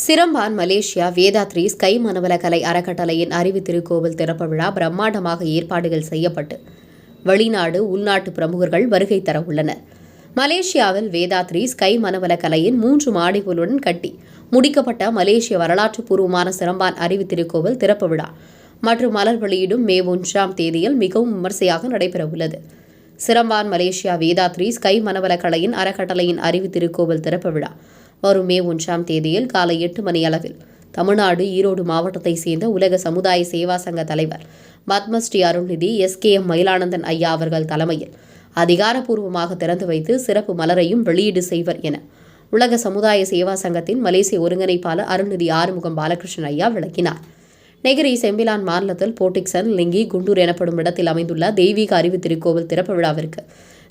Seremban Malaysia Vethathiri SKY மனவளக்கலை அறக்கட்டளையின் அறிவு திருக்கோவில் திறப்பு விழா பிரம்மாண்டமாக ஏற்பாடுகள் செய்யப்பட்டு வெளிநாடு உள்நாட்டு பிரமுகர்கள் வருகை தர உள்ளனர். மலேசியாவில் வேதாத்ரி ஸ்கை மனவளக்கலையின் மூன்று மாடிகளுடன் கட்டி முடிக்கப்பட்ட மலேசிய வரலாற்று பூர்வமான சிரம்பான் அறிவு திருக்கோவில் திறப்பு விழா. மற்றும் மலர் வெளியிடும் மே ஒன்றாம் தேதியில் மிகவும் விமர்சையாக நடைபெறவுள்ளது. சிரம்பான் மலேசியா வேதாத்ரி ஸ்கை மனவளக்கலையின் அறக்கட்டளையின் அறிவு திருக்கோவில் திறப்பு விழா. வரும் மே ஒன்றாம் தேதியில் காலை எட்டு மணி அளவில். தமிழ்நாடு ஈரோடு மாவட்டத்தைச் சேர்ந்த உலக சமுதாய சேவா சங்க தலைவர் Padma Shri Arulnidhi S K M Mylanandan ஐயா அவர்கள் தலைமையில் அதிகாரப்பூர்வமாக திறந்து வைத்து சிறப்பு மலரையும் வெளியீடு செய்வர் என உலக சமுதாய சேவா சங்கத்தின் மலேசிய ஒருங்கிணைப்பாளர் அருள்நிதி ஆறுமுகம் பாலகிருஷ்ணன் ஐயா விளக்கினார். நெகிரி செம்பிலான் மாநிலத்தில் போட்டிக்சன் லிங்கி குண்டூர் எனப்படும் இடத்தில் அமைந்துள்ள தெய்வீக அறிவு திருக்கோவில் திறப்பு விழாவிற்கு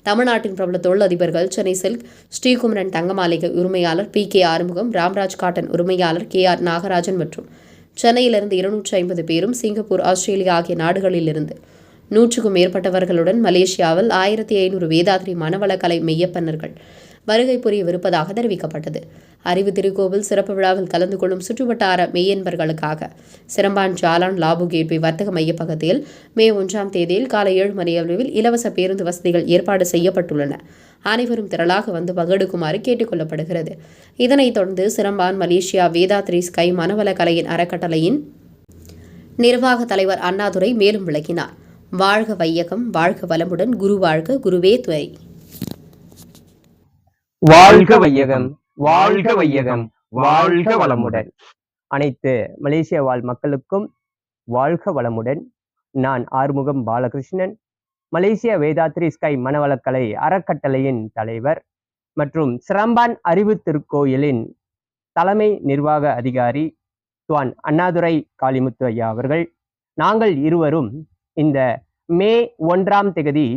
தமிழ்நாட்டின் பிரபல தொழிலதிபர்கள் சென்னை சில்க் ஸ்ரீகுமரன் தங்கமாளிகை உரிமையாளர் P K Arumugam Ramraj cotton உரிமையாளர் கே ஆர் நாகராஜன் மற்றும் சென்னையிலிருந்து இருநூற்றி ஐம்பது பேரும் சிங்கப்பூர் ஆஸ்திரேலியா ஆகிய நாடுகளிலிருந்து. நூற்றுக்கும் மேற்பட்டவர்களுடன் மலேசியாவில் ஆயிரத்தி ஐநூறு வேதாத்ரி மனவளக்கலை மெய்யப்பன்னர்கள் வருகை புரியவிருப்பதாக தெரிவிக்கப்பட்டது. அறிவு திருக்கோவில் சிறப்பு விழாவில் கலந்து கொள்ளும் சுற்றுவட்டார மெய்யன்பர்களுக்காக சிரம்பான் ஜாலான் லாபு கேட்வே வர்த்தக மையப்பகுதியில் மே ஒன்றாம் தேதியில் காலை ஏழு மணி அளவில் இலவச பேருந்து வசதிகள் ஏற்பாடு செய்யப்பட்டுள்ளன. அனைவரும் திரளாக வந்து பங்கெடுக்குமாறு கேட்டுக்கொள்ளப்படுகிறது இதனைத் தொடர்ந்து சிரம்பான் மலேசியா வேதாத்ரி ஸ்கை மனவள கலையின் அறக்கட்டளையின் நிர்வாக தலைவர் அண்ணாதுரை மேலும் விளக்கினார். வாழ்க வையகம் வாழ்க வளமுடன் குரு வாழ்க குருவே துறை. வாழ்க வையகம் வாழ்க வையகம் வாழ்க வளமுடன். அனைத்து மலேசிய வாழ் மக்களுக்கும் வாழ்க வளமுடன். நான் ஆறுமுகம் பாலகிருஷ்ணன் மலேசிய வேதாத்ரி ஸ்கை மனவளக்கலை அறக்கட்டளையின் தலைவர் மற்றும் சிரம்பான் அறிவு திருக்கோயிலின் தலைமை நிர்வாக அதிகாரி துவான் அண்ணாதுரை காளிமுத்து ஐயா அவர்கள். நாங்கள் இருவரும் இந்த மே ஒன்றாம் திகதி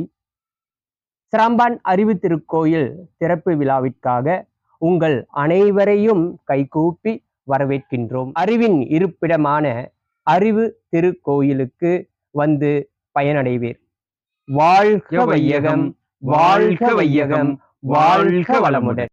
சிரம்பான் அறிவு திருக்கோயில் திறப்பு விழாவிற்காக உங்கள் அனைவரையும் கைகூப்பி வரவேற்கின்றோம். அறிவின் இருப்பிடமான அறிவு திருக்கோயிலுக்கு வந்து பயனடைவீர். வாழ்க வையகம் வாழ்க வையகம் வாழ்க வளமுடன்.